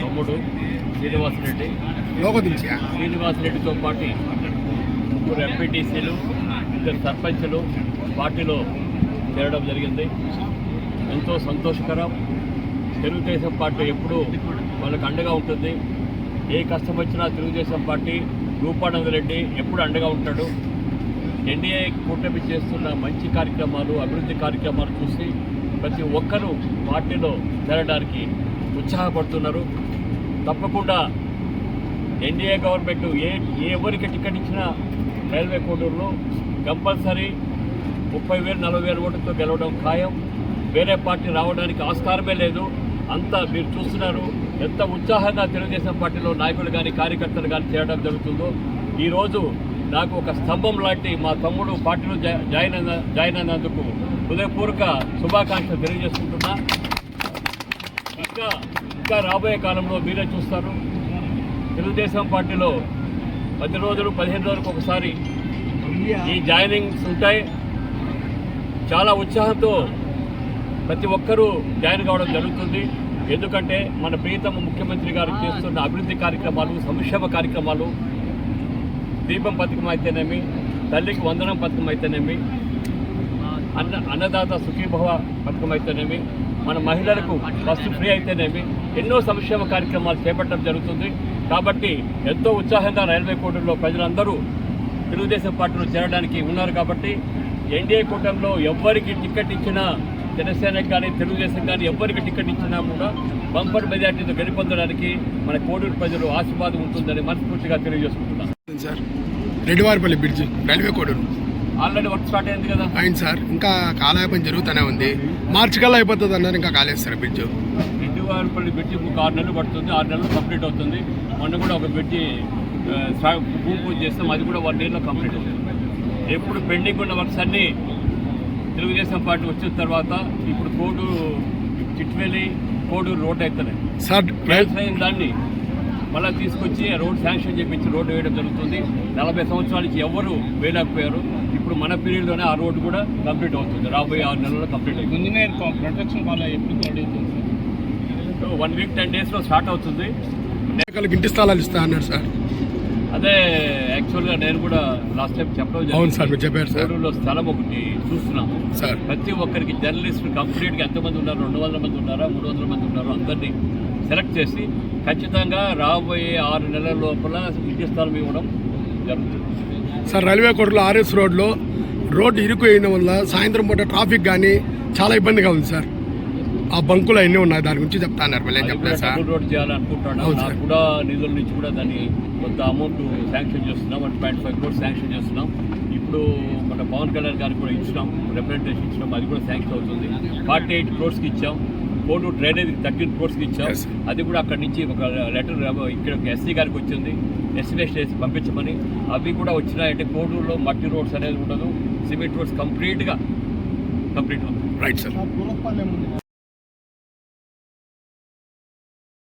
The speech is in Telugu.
తమ్ముడు శ్రీనివాసరెడ్డి. శ్రీనివాసరెడ్డితో పాటు ముగ్గురు ఎంపీటీసీలు ఇద్దరు సర్పంచులు పార్టీలో చేరడం జరిగింది. ఎంతో సంతోషకరం. తెలుగుదేశం పార్టీ ఎప్పుడూ వాళ్ళకి అండగా ఉంటుంది. ఏ కష్టం వచ్చినా తెలుగుదేశం పార్టీ రూపానంద రెడ్డి ఎప్పుడు అండగా ఉంటాడు. ఎన్డీఏ కూటమి చేస్తున్న మంచి కార్యక్రమాలు అభివృద్ధి కార్యక్రమాలు చూసి ప్రతి ఒక్కరూ పార్టీలో చేరడానికి ఉత్సాహపడుతున్నారు తప్పకుండా ఎన్డీఏ గవర్నమెంట్ ఏ ఏ ఎవరికి టికెట్ ఇచ్చినా రైల్వే కోడూరులో కంపల్సరీ ముప్పై వేలు నలభై వేల ఓటుతో గెలవడం ఖాయం. వేరే పార్టీ రావడానికి ఆస్కారమే లేదు. అంతా మీరు చూస్తున్నారు. ఎంత ఉత్సాహంగా తెలుగుదేశం పార్టీలో నాయకులు కానీ కార్యకర్తలు కానీ చేయడం జరుగుతుందో. ఈరోజు నాకు ఒక స్తంభం లాంటి మా తమ్ముడు పార్టీలో జాయిన్ అయిన జాయిన్ అయినందుకు హృదయపూర్వక శుభాకాంక్షలు తెలియజేసుకుంటున్నా. ఇంకా ఇంకా రాబోయే కాలంలో మీరే చూస్తారు. తెలుగుదేశం పార్టీలో పది రోజులు పదిహేను రోజులకు ఒకసారి ఈ జాయినింగ్స్ ఉంటాయి. చాలా ఉత్సాహంతో ప్రతి ఒక్కరూ జాయిన్ కావడం జరుగుతుంది. ఎందుకంటే మన ప్రియతమ ముఖ్యమంత్రి గారు చేస్తున్న అభివృద్ధి కార్యక్రమాలు సంక్షేమ కార్యక్రమాలు దీపం పథకం అయితేనేమి తల్లికి వందనం పథకం అయితేనేమి అన్న అన్నదాత సుఖీభవ పథకం అయితేనేమి మన మహిళలకు బస్సు ఫ్రీ అయితేనేమి ఎన్నో సంక్షేమ కార్యక్రమాలు చేపట్టడం జరుగుతుంది. కాబట్టి ఎంతో ఉత్సాహంగా రైల్వే కోర్టులో ప్రజలందరూ తెలుగుదేశం పార్టీలో చేరడానికి ఉన్నారు కాబట్టి ఎన్డీఏ కూటమిలో ఎవ్వరికి టికెట్ ఇచ్చినా జనసేనకి కానీ తెలుగుదేశం కానీ ఎవ్వరికి టికెట్ ఇచ్చినా కూడా బంపర్ మెజార్టీతో గెలుపొందడానికి మన కోడూరు ప్రజలు ఆశీర్వాదం ఉంటుందని మనస్ఫూర్తిగా తెలియజేసుకుంటున్నాను. Sir Reddivaripalli bridge railway Koduru. Already work start అయింది కదా. అయింది సార్. ఇంకా కాలయాపన జరుగుతూనే ఉంది. మార్చి కల్లా అయిపోతుంది అన్నారు ఇంకా కాలేదు సార్ బ్రిడ్జ్ ఎడ్డువారిపల్లి బ్రిడ్జి ఇంకొక ఆరు నెలలు పడుతుంది. ఆరు నెలలు కంప్లీట్ అవుతుంది. మొన్న కూడా ఒక బ్రిడ్జి భూమి పూజ చేస్తాం అది కూడా వన్ ఇయర్లో కంప్లీట్ అవుతుంది. ఎప్పుడు పెండింగ్ ఉన్న వర్క్స్ అన్నీ తెలుగుదేశం పార్టీ వచ్చిన తర్వాత ఇప్పుడు కోడూరు చిట్వేలి కోడూరు రోడ్ అవుతున్నాయి సార్ అయిన దాన్ని మళ్ళీ తీసుకొచ్చి రోడ్ శాంక్షన్ చేపించి రోడ్డు వేయడం జరుగుతుంది. నలభై సంవత్సరాల నుంచి ఎవరు వేయలేకపోయారు? ఇప్పుడు మన పీరియడ్లోనే ఆ రోడ్డు కూడా కంప్లీట్ అవుతుంది. రాబోయే ఆరు నెలల్లో కంప్లీట్ అవుతుంది. ఇంజనీర్ ప్రొటెక్షన్ వల్ల ఎప్పుడు వన్ వీక్ టెన్ డేస్లో స్టార్ట్ అవుతుంది. ఇంటి స్థలాలు ఇస్తా అన్నారు సార్. అదే యాక్చువల్గా నేను కూడా లాస్ట్ టైం చెప్పడం అవును సార్ మీరు చెప్పారు సార్. స్థలం ఒకటి చూస్తున్నాము. సార్. ప్రతి ఒక్కరికి జర్నలిస్టులు కంప్లీట్గా ఎంతమంది ఉన్నారు? రెండు వందల మంది ఉన్నారా? మూడు వందల మంది ఉన్నారో? అందరినీ సెలెక్ట్ చేసి ఖచ్చితంగా రాబోయే ఆరు నెలల లోపల ఇంటి స్థలం ఇవ్వడం సార్ రైల్వే కోడూరులో ఆర్ఎస్ రోడ్లో రోడ్డు ఇరుకు అయిన వల్ల సాయంత్రం పూట ట్రాఫిక్ కానీ చాలా ఇబ్బందిగా ఉంది సార్. ఆ బంకులు అన్నీ ఉన్నాయి? దాని గురించి చెప్తా అన్నారు. మళ్ళీ ఏం అది కూడా చెప్పలేదు సార్ రోడ్ చేయాలనుకుంటున్నాను. నాకు. కూడా నిధుల నుంచి కూడా దాన్ని కొంత అమౌంట్ శాంక్షన్ చేస్తున్నాం. One point five crores sanction చేస్తున్నాం. ఇప్పుడు మన పవన్ కళ్యాణ్ గారికి కూడా ఇచ్చినాం. రిప్రజెంటేషన్ ఇచ్చినాం. అది కూడా శాంక్షన్ అవుతుంది. ఫార్టీ ఎయిట్ క్రోర్స్కి ఇచ్చాం. కోడూరు డ్రైనేజ్ థర్టీన్ క్రోర్స్కి ఇచ్చాం. అది కూడా అక్కడి నుంచి ఒక లెటర్ ఇక్కడ ఒక ఎస్సీ గారికి వచ్చింది. ఎస్టిమేషన్ చేసి పంపించమని. అవి కూడా వచ్చినాయంటే కోడూరులో మట్టి రోడ్స్ అనేది ఉండదు. సిమెంట్ రోడ్స్ కంప్లీట్గా కంప్లీట్ అవుతుంది రైట్ సార్